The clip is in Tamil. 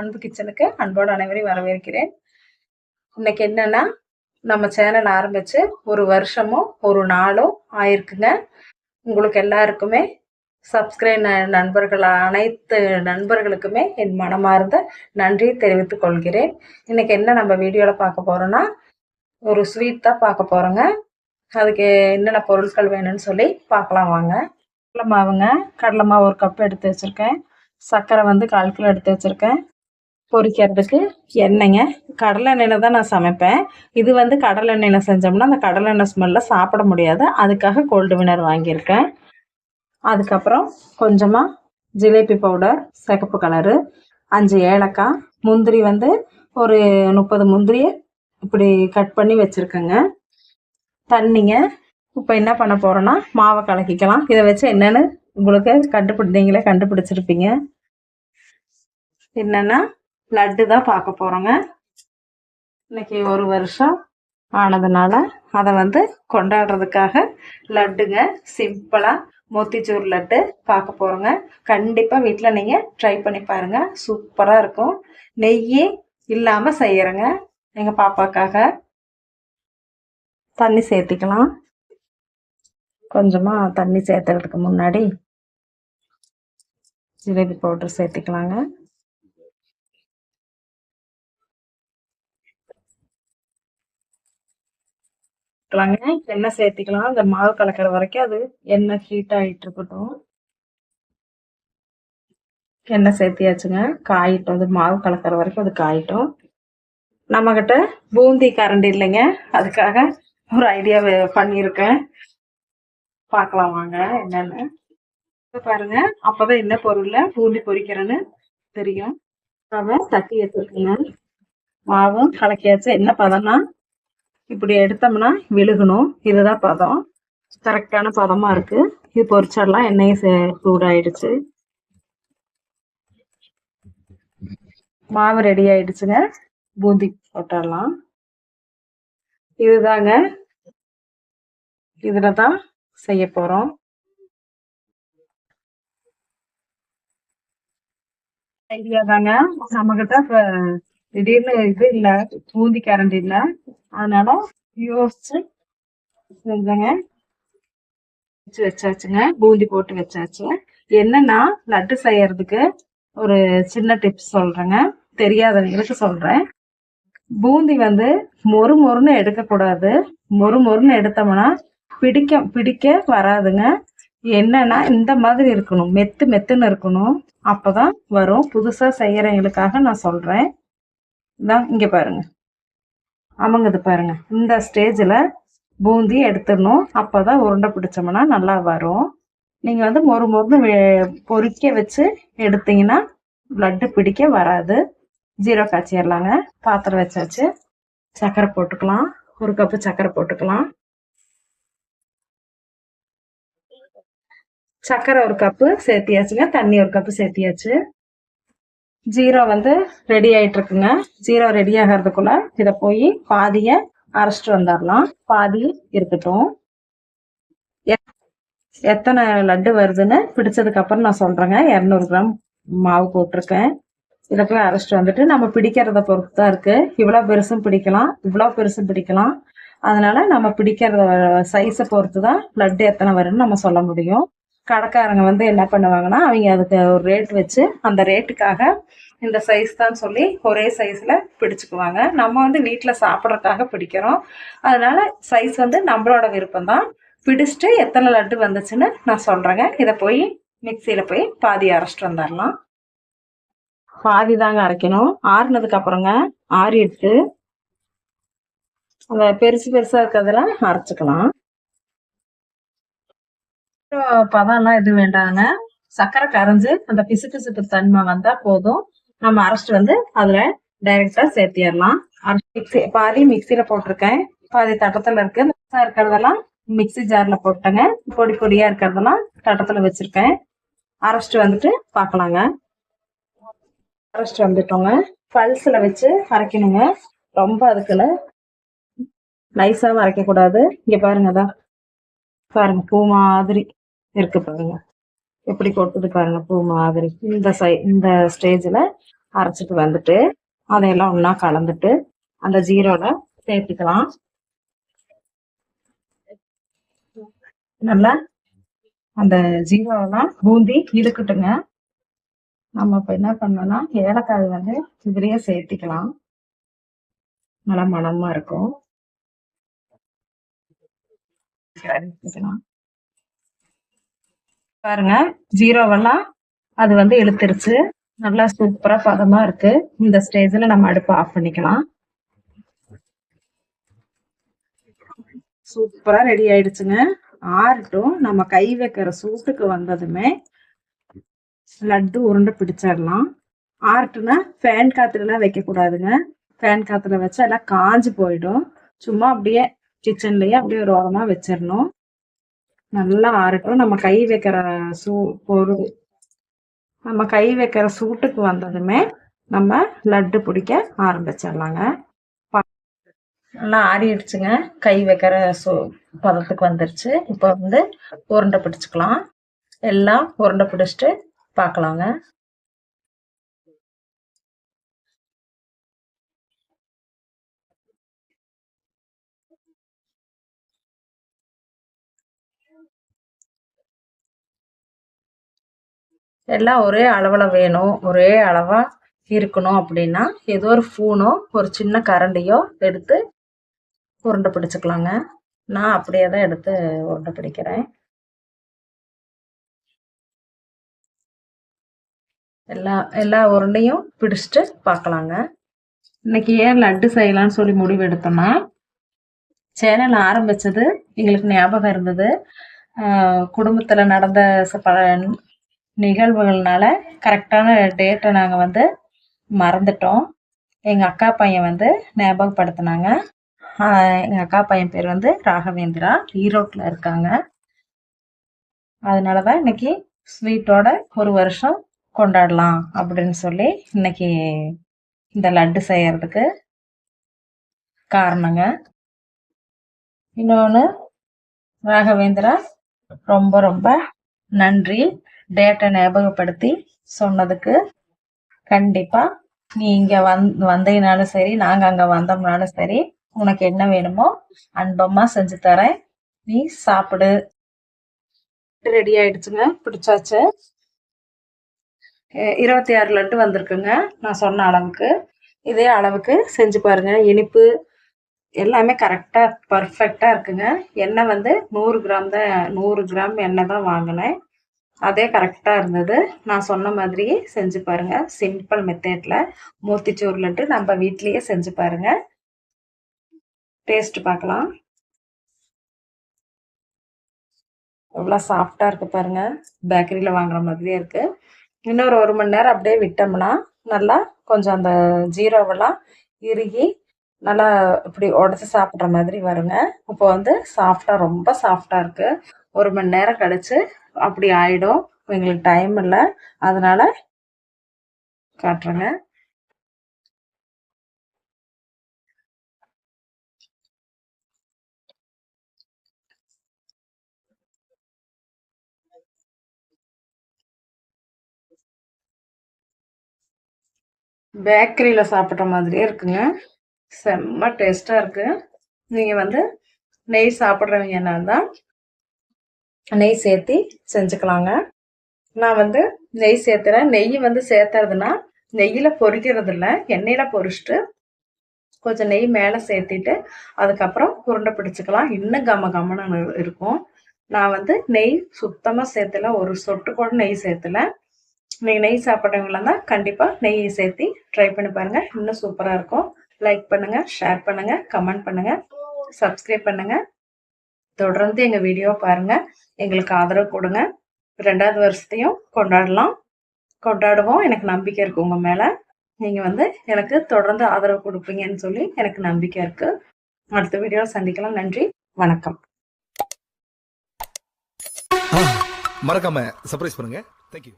அன்பு கிச்சனுக்கு அன்போடு அனைவரையும் வரவேற்கிறேன். இன்னைக்கு என்னன்னா நம்ம சேனல் ஆரம்பிச்சு ஒரு வருஷமும் ஒரு நாளும் ஆயிருக்குங்க. உங்களுக்கு எல்லாருக்குமே சப்ஸ்கிரைப் நண்பர்கள் அனைத்து நண்பர்களுக்குமே என் மனமார்ந்த நன்றி தெரிவித்துக் கொள்கிறேன். இன்னைக்கு என்ன நம்ம வீடியோவில் பார்க்க போறோம்னா ஒரு ஸ்வீட் தான் பார்க்க போறோங்க. அதுக்கு என்னென்ன பொருட்கள் வேணும்னு சொல்லி பார்க்கலாம் வாங்க. கடலை மாவுங்க. கடலை மாவு ஒரு கப் எடுத்து வச்சுருக்கேன். சர்க்கரை வந்து கால் கிலோ எடுத்து வச்சுருக்கேன். பொரிக்கிறதுக்கு எண்ணெய்ங்க. கடலை எண்ணெயில் தான் நான் சமைப்பேன். இது வந்து கடலை எண்ணெயில் செஞ்சோம்னா அந்த கடலை எண்ணெய் ஸ்மெல்ல சாப்பிட முடியாது. அதுக்காக கோல்டு வினர் வாங்கியிருக்கேன். அதுக்கப்புறம் கொஞ்சமாக ஜிலேபி பவுடர் சிகப்பு கலரு அஞ்சு ஏலக்காய் முந்திரி வந்து ஒரு முப்பது முந்திரியை இப்படி கட் பண்ணி வச்சுருக்கேங்க. தண்ணிங்க. இப்போ என்ன பண்ண போகிறோன்னா மாவை கலக்கிக்கலாம். இதை வச்சு என்னென்னு உங்களுக்கு கண்டுபிடி நீங்களே கண்டுபிடிச்சிருப்பீங்க. என்னென்னா லட்டு தான் பார்க்க போகிறோங்க இன்னைக்கு ஒரு வருஷம் ஆனதுனால அதை வந்து கொண்டாடுறதுக்காக லட்டுங்க. சிம்பிளாக மொத்திச்சூர் லட்டு பார்க்க போகிறோங்க கண்டிப்பாக வீட்டில் நீங்கள் ட்ரை பண்ணி பாருங்கள் சூப்பராக இருக்கும். நெய்யே இல்லாமல் செய்கிறேங்க எங்கள் பாப்பாக்காக தண்ணி சேர்த்திக்கலாம். கொஞ்சமாக தண்ணி சேர்த்துறதுக்கு முன்னாடி ஜிலேபி பவுட்ரு சேர்த்துக்கலாங்க. எண்ணெய் சேர்த்திக்கலாம். அந்த மாவு கலக்கிற வரைக்கும் அது எண்ணெய் ஹீட் ஆகிட்டு இருக்கட்டும். எண்ணெய் சேர்த்தியாச்சுங்க. காயிட்டும். அது மாவு கலக்கிற வரைக்கும் அது காயிட்டும். நம்மக்கிட்ட பூந்தி கரண்ட் இல்லைங்க. அதுக்காக ஒரு ஐடியா பண்ணியிருக்கேன். பார்க்கலாம் வாங்க என்னென்னு. பாருங்க. அப்போதான் என்ன பொருளில் பூந்தி பொரிக்கிறேன்னு தெரியும். ரவை தட்டி வச்சுருக்கேங்க மாவும் கலக்கியாச்சு. என்ன பதம்னா இப்படி எடுத்தோம்னா விழுகணும். இதுதான் பதம். கரெக்டான பதமாக இருக்கு. இது பொரிச்சிடலாம் எண்ணெயும் சூடாயிடுச்சு. மாவு ரெடி ஆயிடுச்சுங்க. பூந்தி போட்டுடலாம். இதுதாங்க. இதில் தான் செய்ய போகிறோம் ஐடியா தாங்க. நம்மகிட்ட இப்போ திடீர்னு இது இல்ல பூந்தி கரண்ட் இல்ல. அதனால யோசிச்சு செஞ்சேங்க. வச்சு வச்சாச்சுங்க. பூந்தி போட்டு வச்சாச்சு. என்னன்னா லட்டு செய்யறதுக்கு ஒரு சின்ன டிப்ஸ் சொல்றேங்க. தெரியாதவங்களுக்கு சொல்றேன். பூந்தி வந்து மொறு மொறுன்னு எடுக்கக்கூடாது. மொறு மொறுன்னு எடுத்தோம்னா பிடிக்க பிடிக்க வராதுங்க. என்னன்னா இந்த மாதிரி இருக்கணும். மெத்து மெத்துன்னு இருக்கணும். அப்பதான் வரும். புதுசா செய்யறவங்களுக்காக நான் சொல்றேன். தான் இங்கே பாருங்க. அமங்குது பாருங்க. இந்த ஸ்டேஜில் பூந்தி எடுத்துடணும். அப்போ தான் உருண்டை பிடிச்சோம்னா நல்லா வரும். நீங்கள் வந்து மொறு மொறுன்னு பொறிக்க வச்சு எடுத்தீங்கன்னா லட்டு பிடிக்க வராது. ஜீரோ காய்ச்சிடலாங்க பாத்திரம் வச்சாச்சு. சர்க்கரை போட்டுக்கலாம். ஒரு கப்பு சர்க்கரை போட்டுக்கலாம். சர்க்கரை ஒரு கப்பு சேர்த்தியாச்சுங்க. தண்ணி ஒரு கப்பு சேர்த்தியாச்சு. ஜீரோ வந்து ரெடி ஆயிட்டு இருக்குங்க ஜீரோ ரெடி ஆகிறதுக்குள்ள இதை போய் பாதிய அரைச்சிட்டு வந்துடலாம் பாதி இருக்கட்டும். எத்தனை லட்டு வருதுன்னு பிடிச்சதுக்கு அப்புறம் நான் சொல்றேங்க. இரநூறு கிராம் மாவு போட்டிருக்கேன். இதை போய் அரைச்சிட்டு வந்துட்டு நம்ம பிடிக்கிறத பொறுத்து தான் இருக்கு. இவ்வளோ பெருசும் பிடிக்கலாம். இவ்வளோ பெருசும் பிடிக்கலாம். அதனால நம்ம பிடிக்கிறத சைஸை பொறுத்து தான் லட்டு எத்தனை வரும்னு நம்ம சொல்ல முடியும். கடைக்காரங்க வந்து என்ன பண்ணுவாங்கன்னா அவங்க அதுக்கு ஒரு ரேட் வச்சு அந்த ரேட்டுக்காக இந்த சைஸ் தான் சொல்லி ஒரே சைஸில் பிடிச்சிக்குவாங்க. நம்ம வந்து வீட்டில் சாப்பிட்றதுக்காக பிடிக்கிறோம். அதனால சைஸ் வந்து நம்மளோட விருப்பம் தான். பிடிச்சிட்டு எத்தனை லட்டு வந்துச்சுன்னு நான் சொல்கிறேங்க இதை போய் மிக்சியில் போய் பாதி அரைச்சிட்டு வந்துடலாம் பாதி தாங்க அரைக்கணும். ஆறுனதுக்கு அப்புறங்க ஆறி எடுத்து அந்த பெருசு பெருசாக இருக்கிறதெல்லாம் அரைச்சிக்கலாம். பதம்லாம் எதுவும் வேண்டாங்க. சர்க்கரை கரைஞ்சு அந்த பிசு பிசுப்பு தன்மை வந்தா போதும். நம்ம அரைச்சிட்டு வந்து அதுல டைரக்டா சேர்த்திடலாம். மிக்சி பாதி மிக்சியில போட்டிருக்கேன். பாதி தட்டத்துல இருக்கு. இருக்கிறதெல்லாம் மிக்சி ஜார்ல போட்டேங்க பொடி பொடியா இருக்கிறதெல்லாம் தட்டத்துல வச்சிருக்கேன். அரைச்சிட்டு வந்துட்டு பார்க்கலாங்க. அரைச்சிட்டு வந்துட்டோங்க. பல்ஸ்ல வச்சு அரைக்கணுங்க. ரொம்ப அதுக்குல நைஸாவும் அரைக்கக்கூடாது. இங்க பாருங்கதான் பாருங்க பூ மாதிரி. இருக்கு பாருங்க. எப்படி கொட்டுது பாருங்க பூ மாதிரி. இந்த சை இந்த ஸ்டேஜில் அரைச்சிட்டு வந்துட்டு அதையெல்லாம் ஒன்றா கலந்துட்டு அந்த ஜீரோவில் சேர்த்துக்கலாம் நல்லா அந்த ஜீரோலாம் பூந்தி இழுக்கட்டுங்க. நம்ம இப்போ என்ன பண்ணோம்னா ஏலக்காய் வந்து இதுலேயே சேர்த்திக்கலாம். நல்லா மனமாக இருக்கும். பாருங்க ஜீரோவெல்லாம் அது வந்து இழுத்துருச்சு. நல்லா சூப்பராக பதமாக இருக்கு. இந்த ஸ்டேஜில் நம்ம அடுப்பு ஆஃப் பண்ணிக்கலாம். சூப்பராக ரெடி ஆயிடுச்சுங்க. ஆறட்டும். நம்ம கை வைக்கிற சூட்டுக்கு வந்ததுமே லட்டு உருண்டை பிடிச்சிடலாம். ஆறட்டுனா ஃபேன் காற்றுலலாம் வைக்கக்கூடாதுங்க. ஃபேன் காற்றுல வச்சா எல்லாம் காஞ்சு போயிடும். சும்மா அப்படியே கிச்சன்லேயே அப்படியே ஒரு ஓரமாக வச்சிடணும். நல்லா ஆறட்டும். நம்ம கை வைக்கிற சூ பொருள் நம்ம கை வைக்கிற சூட்டுக்கு வந்ததுமே நம்ம லட்டு பிடிக்க ஆரம்பிச்சிடலாங்க. நல்லா ஆறிடுச்சுங்க. கை வைக்கிற சூ பதத்துக்கு வந்துருச்சு. இப்போ வந்து உருண்டை பிடிச்சிக்கலாம். எல்லாம் உருண்டை பிடிச்சிட்டு பார்க்கலாங்க. எல்லாம் ஒரே அளவில் வேணும். ஒரே அளவாக இருக்கணும் அப்படின்னா ஏதோ ஒரு ஃபூனோ ஒரு சின்ன கரண்டியோ எடுத்து உருண்டை பிடிச்சிக்கலாங்க. நான் அப்படியே தான் எடுத்து உருண்டை பிடிக்கிறேன். எல்லா எல்லா உருண்டையும் பிடிச்சிட்டு பார்க்கலாங்க. இன்னைக்கு ஏன் லட்டு செய்யலாம்னு சொல்லி முடிவு எடுத்தோம்னா சேனல் ஆரம்பிச்சது எங்களுக்கு ஞாபகம் இருந்தது. குடும்பத்தில் நடந்த பல நிகழ்வுகள்னால கரெக்டான டேட்டை நாங்கள் வந்து மறந்துட்டோம். எங்கள் அக்கா பையன் வந்து ஞாபகப்படுத்தினாங்க. எங்கள் அக்கா பையன் பேர் வந்து ராகவேந்திரா. ஈரோட்டில் இருக்காங்க. அதனால தான் இன்னைக்கு ஸ்வீட்டோட ஒரு வருஷம் கொண்டாடலாம் அப்படின்னு சொல்லி இன்னைக்கு இந்த லட்டு செய்யறதுக்கு காரணங்க. இன்னொன்று ராகவேந்திரா ரொம்ப ரொம்ப நன்றி. டேட்டை ஞாபகப்படுத்தி சொன்னதுக்கு கண்டிப்பா நீ இங்க வந் வந்தீங்கனாலும் சரி நாங்க அங்க வந்தோம்னாலும் சரி உனக்கு என்ன வேணுமோ அன்பமா செஞ்சு தரேன். நீ சாப்பிடு. ரெடி ஆயிடுச்சுங்க. பிடிச்சாச்சு. இருபத்தி ஆறு லட்டு வந்திருக்குங்க. நான் சொன்ன அளவுக்கு. இதே அளவுக்கு செஞ்சு பாருங்க. இனிப்பு எல்லாமே கரெக்டாக பர்ஃபெக்டாக இருக்குங்க. எண்ணெய் வந்து நூறு கிராம் தான் நூறு கிராம் எண்ணெய் தான் வாங்கினேன். அதே கரெக்டாக இருந்தது. நான் சொன்ன மாதிரியே செஞ்சு பாருங்கள் சிம்பிள் மெத்தேடில் மூத்திச்சோறு லட்டு நம்ம வீட்லேயே செஞ்சு பாருங்கள் டேஸ்ட் பார்க்கலாம். எவ்வளோ சாஃப்டாக இருக்குது பாருங்கள் பேக்கரியில் வாங்குற மாதிரியே இருக்குது இன்னொரு ஒரு மணி நேரம் அப்படியே விட்டோம்னா நல்லா கொஞ்சம் அந்த ஜீரோவெல்லாம் இறுகி நல்லா இப்படி உடச்சி சாப்பிட்ற மாதிரி வருங்க. இப்போ வந்து சாஃப்டாக ரொம்ப சாஃப்டாக இருக்குது ஒரு மணி நேரம் கழித்து அப்படி ஆயிடும். எங்களுக்கு டைம் இல்லை. அதனால காட்டுறேங்க. பேக்கரியில் சாப்பிட்ற மாதிரியே இருக்குங்க. செம்ம டேஸ்ட்டாக இருக்குது நீங்கள் வந்து நெய் சாப்பிட்றவங்கனால்தான் தான் நெய் சேர்த்தி செஞ்சுக்கலாங்க. நான் வந்து நெய் சேர்த்துறேன். நெய் வந்து சேர்த்துறதுனா நெய்யில் பொரிக்கிறது இல்லை எண்ணெயில் பொரிச்சிட்டு கொஞ்சம் நெய் மேலே சேர்த்திட்டு அதுக்கப்புறம் உருண்டை பிடிச்சிக்கலாம். இன்னும் கம கமனு இருக்கும். நான் வந்து நெய் சுத்தமாக சேர்த்துல. ஒரு சொட்டு கூட நெய் சேர்த்துல. நீங்கள் நெய் சாப்பிட்றவங்களா கண்டிப்பாக நெய் சேர்த்தி ட்ரை பண்ணி பாருங்கள் இன்னும் சூப்பராக இருக்கும். லைக் பண்ணுங்கள் ஷேர் பண்ணுங்கள் கமெண்ட் பண்ணுங்கள் சப்ஸ்கிரைப் பண்ணுங்கள் தொடர்ந்து எங்கள் வீடியோ பாருங்கள் எங்களுக்கு ஆதரவு கொடுங்க. ரெண்டாவது வருஷத்தையும் கொண்டாடலாம். கொண்டாடுவோம். எனக்கு நம்பிக்கை இருக்குது உங்கள் மேலே. நீங்கள் வந்து எனக்கு தொடர்ந்து ஆதரவு கொடுப்பீங்கன்னு சொல்லி எனக்கு நம்பிக்கை இருக்குது அடுத்த வீடியோவில் சந்திக்கலாம். நன்றி. வணக்கம். மறக்காம சர்ப்ரைஸ் பண்ணுங்க. தேங்க்யூ